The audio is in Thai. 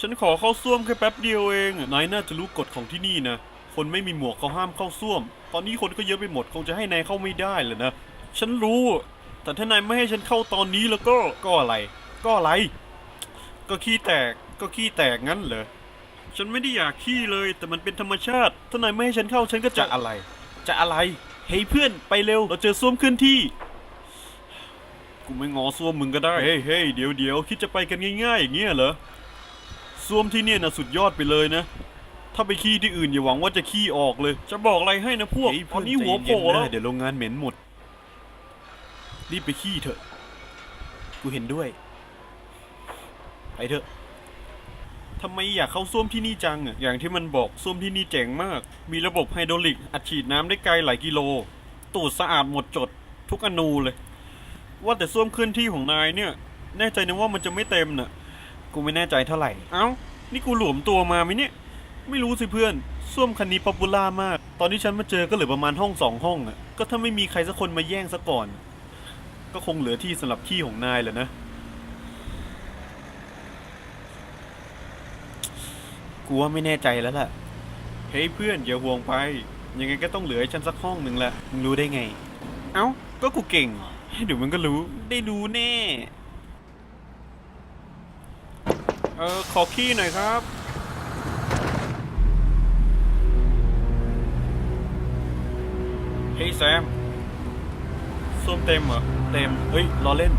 ฉันขอเข้าส้วมแค่แป๊บเดียวเองนายน่าจะรู้กฎของที่นี่นะ คนไม่มีหมวกเขาห้ามเข้าส้วม ตอนนี้คนก็เยอะไปหมดคงจะให้นายเข้าไม่ได้เลยนะ ฉันรู้ แต่ถ้านายไม่ให้ฉันเข้าตอนนี้แล้วก็ ก็อะไร ก็อะไร ก็ขี้แตก ก็ขี้แตกงั้นเหรอ ฉันไม่ได้อยากขี้เลย แต่มันเป็นธรรมชาติ ถ้านายไม่ให้ฉันเข้าฉันก็จะอะไร จะอะไร เฮ้ยเพื่อนไปเร็ว เราเจอส้วมเคลื่อนที่ กูไม่งอส้วมมึงก็ได้ เฮ้ยเฮ้ยเดี๋ยวเดี๋ยวคิดจะไปกันง่ายๆอย่างเงี้ยเหรอ ส้วมที่เนี่ยนะสุดยอดไปเลยนะ ถ้าไปขี้ที่อื่นอย่าหวังว่าจะขี้ออกเลย จะบอกอะไรให้นะพวกตอนนี้หัวโผล่แล้วเดี๋ยวโรงงานเหม็นหมด รีบไปขี้เถอะ กูเห็นด้วย ไปเถอะทำไมอยากเข้าส้วมที่นี่จังอะ อย่างที่มันบอกส้วมที่นี่เจ๋งมาก มีระบบไฮดรอลิก อัดฉีดน้ำได้ไกลหลายกิโล ตูดสะอาดหมดจด ทุกอนูเลย ว่าแต่ส้วมเคลื่อนที่ของนายเนี่ย แน่ใจนะว่ามันจะไม่เต็มน่ะ กูไม่แน่ใจเท่าไหร่ เอ้า นี่กูหลวมตัวมาไหมเนี่ย ไม่รู้สิเพื่อน ส้วมคันนี้ป๊อปปูล่ามาก ตอนที่ฉันมาเจอก็เหลือประมาณห้องสองห้องอะ ก็ถ้าไม่มีใครสักคนมาแย่งซะก่อน ก็คงเหลือที่สำหรับขี้ของนายแหละนะ กูว่าไม่แน่ใจแล้วล่ะ เฮ้ยเพื่อนอย่าห่วงไป ยังไงก็ต้องเหลือให้ฉันสักห้องหนึ่งแหละ มึงรู้ได้ไง เอ้า ก็กูเก่ง เดี๋ยวมึงก็รู้ ได้รู้แน่ เออขอขี้หน่อยครับ เฮ้ยแซมส้วมเต็มเหรอ เต็ม เฮ้ยล้อเล่น